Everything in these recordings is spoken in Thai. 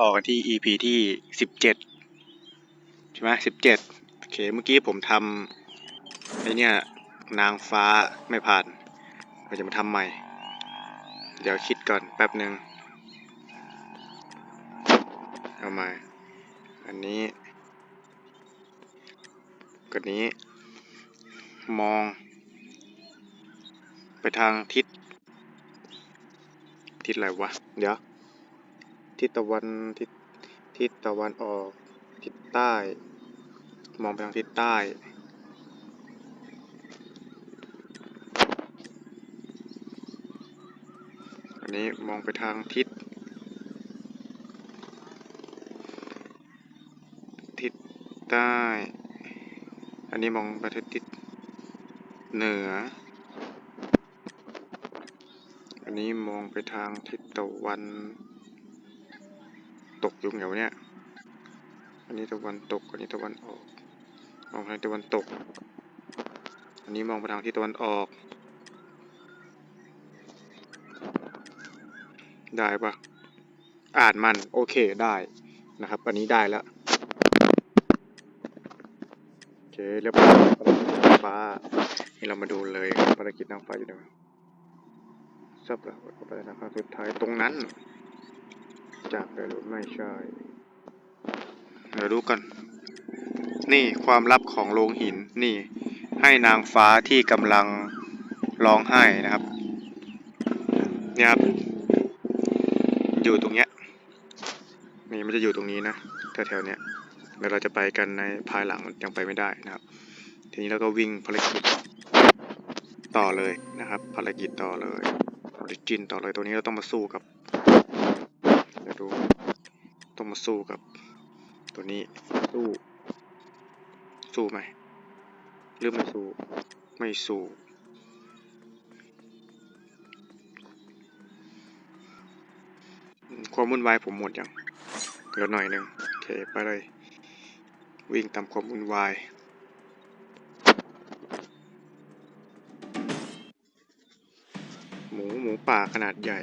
ต่อกันที่ EP ที่สิบเจ็ดใช่ไหมสิบเจ็ดโอเค เมื่อกี้ผมทำไอเนี่ย นางฟ้าไม่ผ่านเราจะมาทำใหม่ เดี๋ยวคิดก่อนแป๊บหนึ่งเอาม่อันนี้กันี้ มอง ไปทางทิศ ทิศอะไรวะ เดี๋ยว ทิศตะวันทิศทิศตะวันออก ทิศใต้ มองไปทางทิศใต้อันนี้มองไปทางทิศทิศใต้ อันนี้มองไปทางทิศเหนือ อันนี้มองไปทางทิศตะวัน ตกอยู่เหวเนี่ยอันนี้ตะวันตก อันนี้ตะวันออก มองไปทางตะวันตก อันนี้มองไปทางทิศตะวันออก ได้ปะอ่านมันโอเคได้นะครับ อันนี้ได้แล้วโอเคเรียบร้อยภารกิจนางฟ้า นี่เรามาดูเลยภารกิจนางฟ้าอยู่ไหนซับแล้วก็ไปนะครับสุดท้ายตรงนั้น จากไปหรือไม่ใช่ เดี๋ยวดูกัน นี่ความลับของโรงหินนี่ ให้นางฟ้าที่กำลังร้องไห้นะครับเนี่ยครับ อยู่ตรงเนี้ยนี่มันจะอยู่ตรงนี้นะแถวๆเนี้ยเดี๋ยวเราจะไปกันในภายหลังยังไปไม่ได้นะครับ ทีนี้เราก็วิ่งภารกิจต่อเลยนะครับ ภารกิจต่อเลยออริจินต่อเลยตัวนี้เราต้องมาสู้กับ ดี๋ยวดูต้องมาสู้กับ ตัวนี้สู้สู้ไหมหรือไม่สู้ไม่สู้ความวุ่นวายผมหมดยังเหลือหน่อยหนึ่งโอเคไปเลย วิ่งตามความวุ่นวายหมูหมูป่าขนาดใหญ่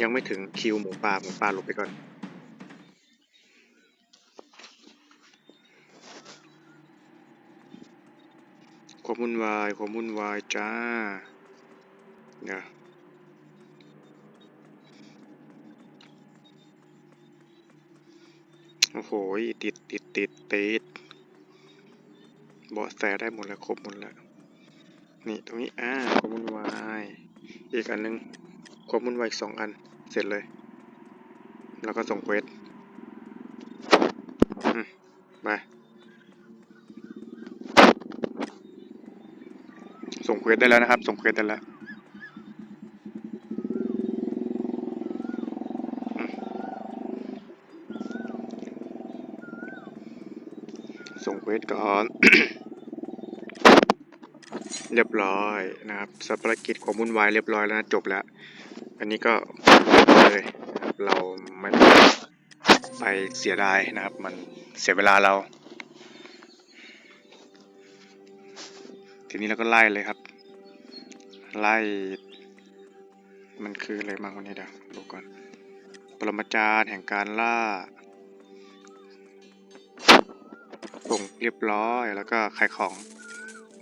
ยังไม่ถึงคิวหมูป่าหมูป่าหลบไปก่อน ความวุ่นวายความวุ่นวายจ้าเนี่ยโอ้โห ติดติดติดติดเบาะแสได้หมดแล้ว ครบหมดแล้ว นี่ตรงนี้ อ่าความวุ่นวาย อีกอันหนึง ความวุ่นวายอีกสองอัน เสร็จเลย แล้วก็ส่งเควสมไปส่งเควสได้แล้วนะครับ ส่งเควสได้แล้วส่งเควสก่อน เรียบร้อยนะครับสับภารกิจความวุ่นวายเรียบร้อยแล้วนะจบแล้ว อันนี้ก็เลยเราไม่ไปเสียดายนะครับ มันเสียเวลาเรา ทีนี้เราก็ไล่เลยครับ ไล่ มันคืออะไรบ้างวันนี้เดี๋ยวดูก่อน ปรมาจารย์แห่งการล่าส่งเรียบร้อยแล้วก็ขายของ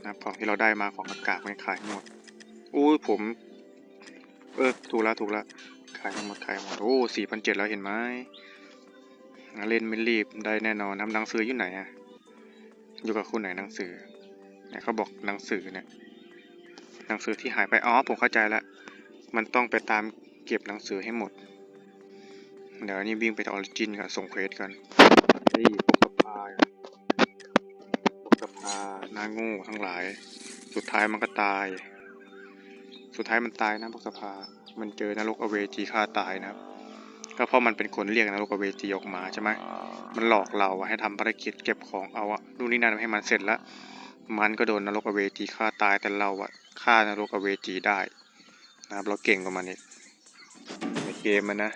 นะครับของที่เราได้มาของอากาศไม่ขายหมดอู้ผม เออถูกแล้วถูกแล้วขายหมดขายหมดโอ้สี่พันเจ็ดแล้วเห็นไหมเล่นไม่รีบได้แน่นอนนะหนังสืออยู่ไหนอะอยู่กับคุณไหนหนังสือเนี่ยเขาบอกหนังสือเนี่ยหนังสือที่หายไปอ๋อผมเข้าใจแล้วมันต้องไปตามเก็บหนังสือให้หมด เดี๋ยวนี้วิ่งไปออริจินกันส่งเควสกันนี่พวกสภาพวกสภาหน้างูทั้งหลาย สุดท้ายมันก็ตาย สุดท้ายมันตายนะพวกสภา มันเจอนรกอเวจีฆ่าตายนะครับ ก็เพราะมันเป็นคนเรียกนรกอเวจีออกมาใช่ไหมมันหลอกเราอะให้ทำภารกิจเก็บของเอาอะนู่นนี่นั่นให้มันเสร็จแล้ว มันก็โดนนรกอเวจีฆ่าตายแต่เราอะฆ่านรกอเวจีได้นะครับ เราเก่งกว่ามันอีกในเกมมันนะ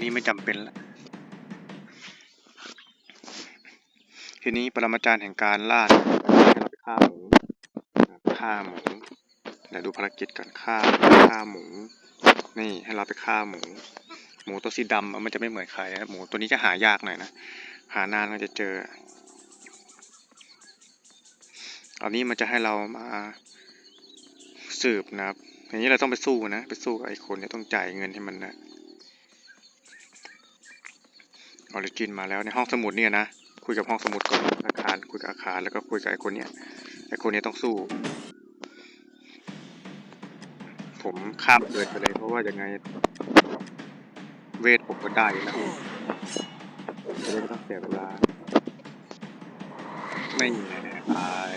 นี่ไม่จำเป็นละทีนี้ปรมาจารย์แห่งการล่าเราไปฆ่าหมูฆ่าหมู เดี๋ยวดูภารกิจกันฆ่าฆ่าหมู นี่ให้เราไปฆ่าหมู หมูตัวสีดำมันจะไม่เหมือนใครนะหมูตัวนี้จะหายากหน่อยนะหานานมันจะเจออันนี้มันจะให้เรามาสืบนะครับอย่างนี้เราต้องไปสู้นะ ไปสู้กับไอ้คนเนี่ยต้องจ่ายเงินให้มันนะออริจินมาแล้วในห้องสมุดเนี่ยนะคุยกับห้องสมุดก่อนอาคารคุยกับอาคารแล้วก็คุยกับไอ้คนเนี่ยไอ้คนเนี้ต้องสู้ ผมข้ามเดินไปเลยเพราะว่ายังไง เวทผมก็ได้อยู่แล้วจะได้ไม่ต้องเสียเวลา ไม่แน่ตาย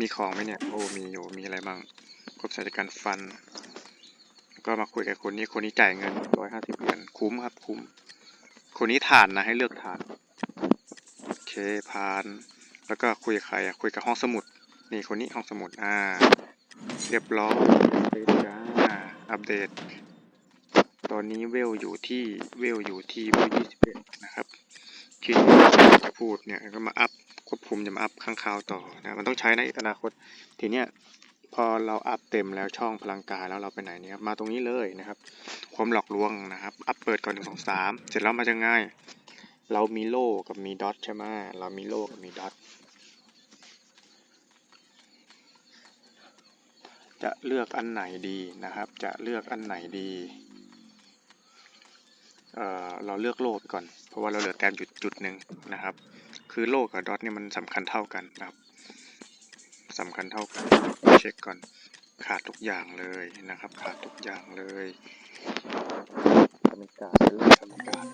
มีของไหมเนี่ย โอ้ มีอยู่ มีอะไรบ้างครบสายการฟัน ก็มาคุยกับคนนี้ คนนี้จ่ายเงินร้อยห้าสิบเหรียญ คุ้มครับ คุ้ม คนนี้ฐานนะ ให้เลือกฐานโอ เคผ่าน แล้วก็คุยกับใครอะคุยกับห้องสมุด นี่คนนี้ห้องสมุดอ่า เรียบร้อยไปจ้าอัปเดต ตอนนี้เวลอยู่ที่เวลอยู่ที่เวลยี่สิบเอ็ดนะครับที่จะพูดเนี่ยก็มาอัพควบคุมจะมาอัพข้างคาวต่อนะมันต้องใช้ในอนาคตทีเนี้ยพอเราอัพเต็มแล้วช่องพลังกายแล้วเราไปไหนเนี่ยครับมาตรงนี้เลยนะครับ ความหลอกลวงนะครับ อัพเปิดก่อนหนึ่งสองสามเสร็จแล้วมาจะง่าย เรามีโล่กับมีดอทใช่ไหมเรามีโล่กับมีดอทจะเลือกอันไหนดีนะครับ จะเลือกอันไหนดี เอ่อ เราเลือกโล่ก่อน เพราะว่าเราเหลือแต้มจุดจุดหนึ่งนะครับ คือโล่กับดอทเนี่ยมันสำคัญเท่ากันนะครับสำคัญเท่ากัน เช็คก่อน ขาดทุกอย่างเลยนะครับ ขาดทุกอย่างเลยทำการเลยทำการ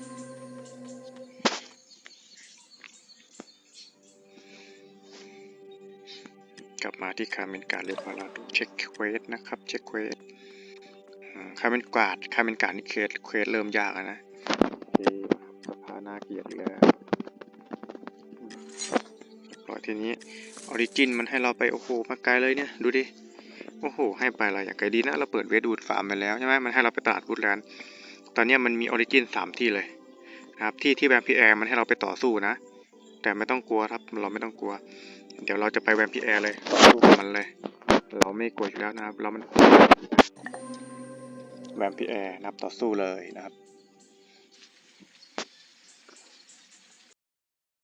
กลับมาที่คาเมนการเรียบร้อยแล้วดูเช็คเควสนะครับเช็คเควสคาเมนกาดคาเมนการนี่เควสเควสเริ่มยากนะโอเคสภาหน้าเกียดอีกแล้วปล่อยทีนี้ออริจินมันให้เราไปโอ้โหมาไกลเลยเนี่ยดูดิโอ้โหให้ไปอะไรอย่างไกลดีนะเราเปิดเวดูดฟาร์มไปแล้วใช่ไหมมันให้เราไปตลาดบูดแลนด์ตอนนี้มันมีออริจินสามที่เลยนะครับที่ที่แวมพีแอร์มันให้เราไปต่อสู้นะ แต่ไม่ต้องกลัวครับ เราไม่ต้องกลัว เดี๋ยวเราจะไปแวมพีแอร์เลยสู้กับมันเลย เราไม่กลัวอยู่แล้วนะครับ เรามันแวมพีแอร์นับต่อสู้เลยนะครับ